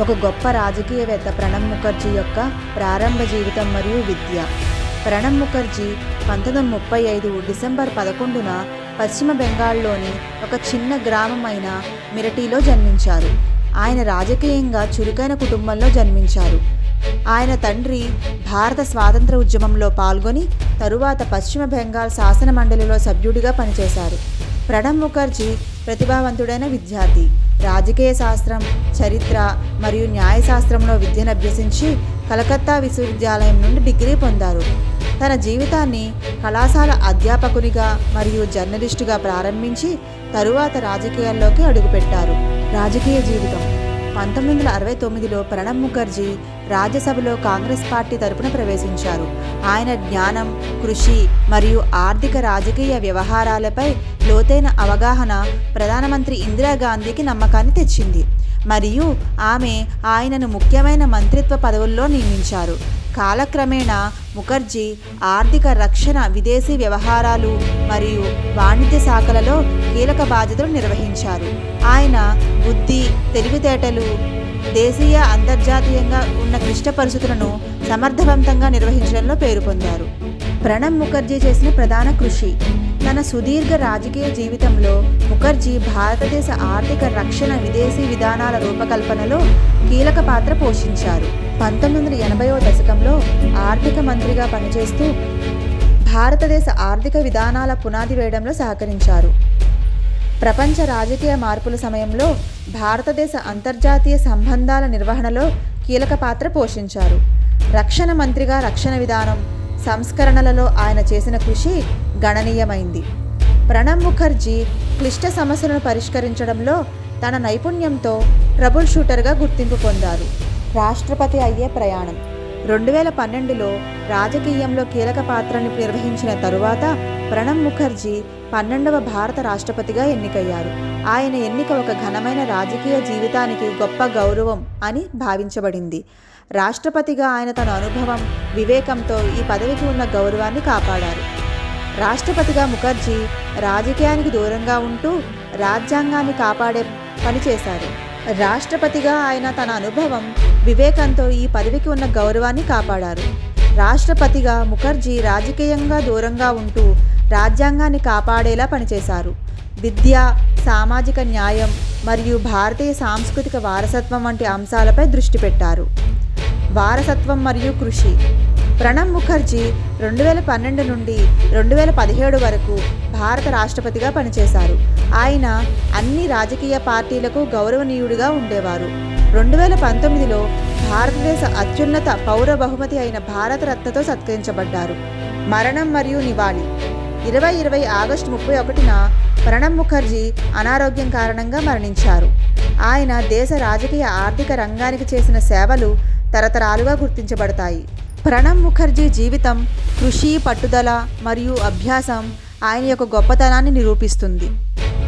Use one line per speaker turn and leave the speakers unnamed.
ఒక గొప్ప రాజకీయవేత్త ప్రణబ్ ముఖర్జీ యొక్క ప్రారంభ జీవితం మరియు విద్య. ప్రణబ్ ముఖర్జీ పంతొమ్మిది ముప్పై ఐదు డిసెంబర్ పదకొండున పశ్చిమ బెంగాల్లోని ఒక చిన్న గ్రామం అయిన మిరటిలో జన్మించారు. ఆయన రాజకీయంగా చురుకైన కుటుంబంలో జన్మించారు. ఆయన తండ్రి భారత స్వాతంత్ర ఉద్యమంలో పాల్గొని తరువాత పశ్చిమ బెంగాల్ శాసన మండలిలో సభ్యుడిగా పనిచేశారు. ప్రణబ్ ముఖర్జీ ప్రతిభావంతుడైన విద్యార్థి. రాజకీయ శాస్త్రం చరిత్ర మరియు న్యాయశాస్త్రంలో విద్యను అభ్యసించి కలకత్తా విశ్వవిద్యాలయం నుండి డిగ్రీ పొందారు. తన జీవితాన్ని కళాశాల అధ్యాపకునిగా మరియు జర్నలిస్టుగా ప్రారంభించి తరువాత రాజకీయాల్లోకి అడుగుపెట్టారు. రాజకీయ జీవితం పంతొమ్మిది వందల అరవై తొమ్మిదిలో ప్రణబ్ ముఖర్జీ రాజ్యసభలో కాంగ్రెస్ పార్టీ తరపున ప్రవేశించారు. ఆయన జ్ఞానం కృషి మరియు ఆర్థిక రాజకీయ వ్యవహారాలపై లోతైన అవగాహన ప్రధానమంత్రి ఇందిరాగాంధీకి నమ్మకాన్ని తెచ్చింది. మరియు ఆమె ఆయనను ముఖ్యమైన మంత్రిత్వ పదవుల్లో నియమించారు. కాలక్రమేణా ముఖర్జీ ఆర్థిక రక్షణ విదేశీ వ్యవహారాలు మరియు వాణిజ్య శాఖలలో కీలక బాధ్యతలు నిర్వహించారు. ఆయన బుద్ధి తెలివితేటలు దేశీయ అంతర్జాతీయంగా ఉన్న క్లిష్ట పరిస్థితులను సమర్థవంతంగా నిర్వహించడంలో పేరు పొందారు. ప్రణబ్ ముఖర్జీ చేసిన ప్రధాన కృషి తన సుదీర్ఘ రాజకీయ జీవితంలో ముఖర్జీ భారతదేశ ఆర్థిక రక్షణ విదేశీ విధానాల రూపకల్పనలో కీలక పాత్ర పోషించారు. పంతొమ్మిది వందల ఎనభైవ దశకంలో ఆర్థిక మంత్రిగా పనిచేస్తూ భారతదేశ ఆర్థిక విధానాల పునాది వేయడంలో సహకరించారు. ప్రపంచ రాజకీయ మార్పుల సమయంలో భారతదేశ అంతర్జాతీయ సంబంధాల నిర్వహణలో కీలక పాత్ర పోషించారు. రక్షణ మంత్రిగా రక్షణ విధానం సంస్కరణలలో ఆయన చేసిన కృషి గణనీయమైంది. ప్రణబ్ ముఖర్జీ క్లిష్ట సమస్యలను పరిష్కరించడంలో తన నైపుణ్యంతో ట్రబుల్ షూటర్గా గుర్తింపు పొందారు. రాష్ట్రపతి అయ్యే ప్రయాణం. రెండు వేల పన్నెండులో రాజకీయంలో కీలక పాత్రను నిర్వహించిన తరువాత ప్రణబ్ ముఖర్జీ పన్నెండవ భారత రాష్ట్రపతిగా ఎన్నికయ్యారు. ఆయన ఎన్నిక ఒక ఘనమైన రాజకీయ జీవితానికి గొప్ప గౌరవం అని భావించబడింది. రాష్ట్రపతిగా ఆయన తన అనుభవం వివేకంతో ఈ పదవికి ఉన్న గౌరవాన్ని కాపాడారు. రాష్ట్రపతిగా ముఖర్జీ రాజకీయానికి దూరంగా ఉంటూ రాజ్యాంగాన్ని కాపాడే పనిచేశారు రాష్ట్రపతిగా ఆయన తన అనుభవం వివేకంతో ఈ పదవికి ఉన్న గౌరవాన్ని కాపాడారు. రాష్ట్రపతిగా ముఖర్జీ రాజకీయంగా దూరంగా ఉంటూ రాజ్యాంగాన్ని కాపాడేలా పనిచేశారు. విద్య సామాజిక న్యాయం మరియు భారతీయ సాంస్కృతిక వారసత్వం వంటి అంశాలపై దృష్టి పెట్టారు. వారసత్వం మరియు కృషి ప్రణబ్ ముఖర్జీ రెండు వేల పన్నెండు నుండి రెండు వేల పదిహేడు వరకు భారత రాష్ట్రపతిగా పనిచేశారు. ఆయన అన్ని రాజకీయ పార్టీలకు గౌరవనీయుడిగా ఉండేవారు. రెండు వేల పంతొమ్మిదిలో భారతదేశ అత్యున్నత పౌర బహుమతి అయిన భారతరత్నతో సత్కరించబడ్డారు. మరణం మరియు నివాళి. ఇరవై ఇరవై ఆగస్టు ముప్పై ఒకటిన ప్రణబ్ ముఖర్జీ అనారోగ్యం కారణంగా మరణించారు. ఆయన దేశ రాజకీయ ఆర్థిక రంగానికి చేసిన సేవలు తరతరాలుగా గుర్తించబడతాయి. ప్రణబ్ ముఖర్జీ జీవితం కృషి పట్టుదల మరియు అభ్యాసం ఆయన యొక్క గొప్పతనాన్ని నిరూపిస్తుంది.